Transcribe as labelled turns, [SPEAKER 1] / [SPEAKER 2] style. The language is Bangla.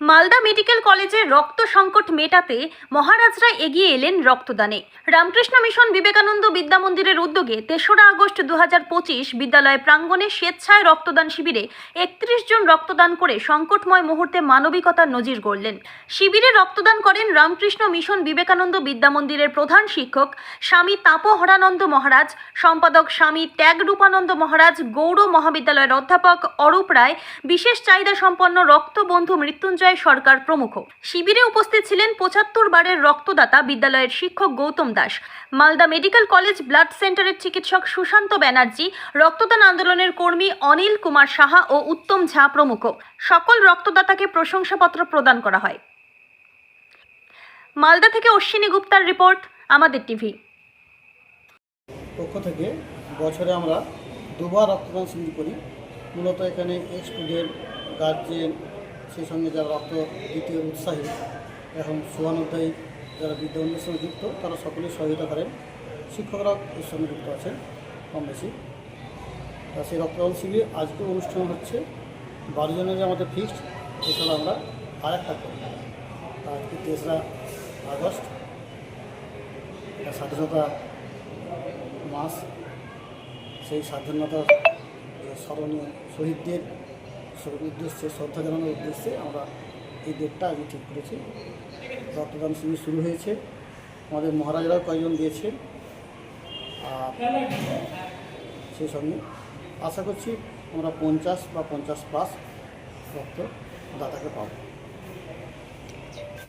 [SPEAKER 1] মালদা মেডিকেল কলেজের রক্ত সংকট মেটাতে মহারাজরা এগিয়ে এলেন রক্তদানে। রামকৃষ্ণ মিশন বিবেকানন্দ বিদ্যা মন্দিরের উদ্যোগে তেসরা আগস্ট দু বিদ্যালয় প্রাঙ্গণে স্বেচ্ছায় রক্তদান শিবিরে একত্রিশ জন রক্তদান করে সংকটময় মুহূর্তে মানবিকতার নজির গড়লেন। শিবিরে রক্তদান করেন রামকৃষ্ণ মিশন বিবেকানন্দ বিদ্যা মন্দিরের প্রধান শিক্ষক স্বামী তাপহরানন্দ মহারাজ, সম্পাদক স্বামী ত্যাগ রূপানন্দ মহারাজ, গৌড় মহাবিদ্যালয়ের অধ্যাপক অরূপ রায়, বিশেষ চাহিদা সম্পন্ন রক্তবন্ধু মৃত্যুঞ্জয় সরকার প্রমুখ। শিবিরে উপস্থিত ছিলেন পঁচাত্তর বারের রক্তদাতা বিদ্যালয়ের শিক্ষক Gautam Das. Malda medical college blood সেন্টারের চিকিৎসক সুশান্ত ব্যানার্জি, রক্তদান আন্দোলনের কর্মী অনিল কুমার সাহা ও উত্তম ঝা প্রমুখ। সকল রক্তদাতাকে প্রশংসাপত্র প্রদান করা হয়। মালদা থেকে অশ্বিনী গুপ্তার রিপোর্ট, আমাদের টিভি।
[SPEAKER 2] পক্ষ থেকে বছরে আমরা দুবার রক্তদান শিবির করি। মূলত এখানে স্টুডেন্ট গার্জেন সেই সঙ্গে যারা রক্ত দিতে উৎসাহী, এখন শুভানুধ্যায়ী যারা বিদ্যালয়ের সঙ্গে যুক্ত, তারা সকলেই সহযোগিতা করেন। শিক্ষকরা এর সঙ্গে যুক্ত আছেন, কম বেশি। তা সেই রক্তদান শিবির আজকে অনুষ্ঠান হচ্ছে বারো জনের আমাদের ফিক্সড এছাড়া আমরা আর একটা করি আজকে তেসরা আগস্ট স্বাধীনতা মাস। সেই স্বাধীনতার স্মরণীয় শহীদদের উদ্দেশ্যে শ্রদ্ধা জানানোর উদ্দেশ্যে আমরা এই ডেটটা আগে ঠিক করেছি। রক্তদান শিবির শুরু হয়েছে। আমাদের মহারাজরাও কয়েকজন দিয়েছে আর সেই সঙ্গে আশা করছি আমরা পঞ্চাশ বা পঞ্চাশ প্লাস রক্ত দাতাকে পাবো।